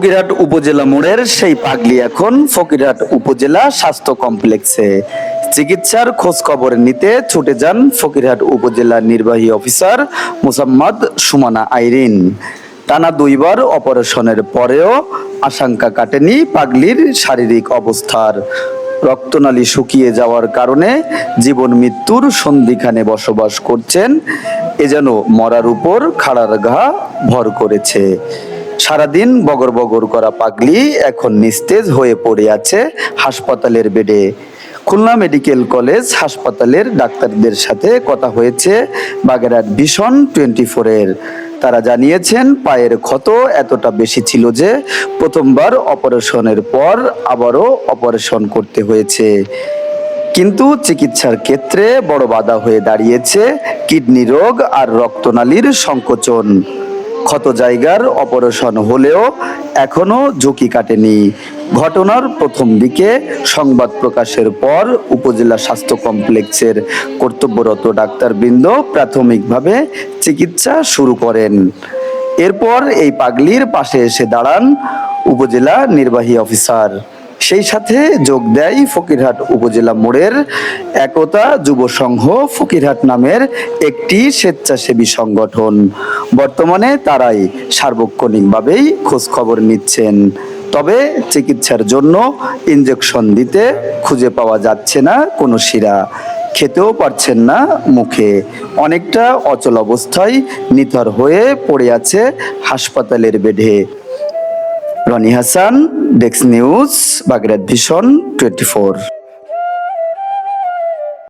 ফকিরহাট উপজেলা মোড়ের সেই পাগলি এখন ফকিরহাট উপজেলা স্বাস্থ্য কমপ্লেক্সে। চিকিৎসার খোঁজ খবর নিতে ছুটে যান ফকিরহাট উপজেলা নির্বাহী অফিসার মোসাম্মদ সুমানা আইরিন। টানা দুইবার অপারেশনের পরেও আশঙ্কা কাটেনি পাগলির শারীরিক অবস্থার। রক্তনালী শুকিয়ে যাওয়ার কারণে জীবন মৃত্যুর সন্ধিখানে বসবাস করছেন, এ যেন মরার উপর খাড়ার ঘা ভর করেছে। সারাদিন বগর বগর করা পাগলি এখন নিস্তেজ হয়ে পড়ে আছে হাসপাতালের বেডে। খুলনা মেডিকেল কলেজ হাসপাতালের ডাক্তারদের সাথে কথা হয়েছে বাগেরহাট ভীষণ টোয়েন্টি ফোরের তারা জানিয়েছেন পায়ের ক্ষত এতটা বেশি ছিল যে প্রথমবার অপারেশনের পর আবারও অপারেশন করতে হয়েছে। কিন্তু চিকিৎসার ক্ষেত্রে বড় বাধা হয়ে দাঁড়িয়েছে কিডনি রোগ আর রক্তনালীর সংকোচন। ক্ষত জায়গার অপারেশন হলেও এখনও ঝুঁকি কাটেনি। ঘটনার প্রথম দিকে সংবাদ প্রকাশের পর উপজেলা স্বাস্থ্য কমপ্লেক্সের কর্তব্যরত ডাক্তারবৃন্দ প্রাথমিকভাবে চিকিৎসা শুরু করেন। এরপর এই পাগলির পাশে এসে দাঁড়ান উপজেলা নির্বাহী অফিসার। সেই সাথে যোগ দেয় ফকিরহাট উপজেলা মোড়ের একতা যুব সংঘ ফকিরহাট নামের একটি স্বেচ্ছাসেবী সংগঠন। বর্তমানে তারাই সার্বক্ষণিকভাবেই খোঁজ খবর নিচ্ছেন। তবে চিকিৎসার জন্য ইঞ্জেকশন দিতে খুঁজে পাওয়া যাচ্ছে না কোনো শিরা। খেতেও পারছেন না মুখে। অনেকটা অচল অবস্থায় নিথর হয়ে পড়ে আছে হাসপাতালের বেডে। রনি হাসান ডেক্স news Bagerhat vision twenty four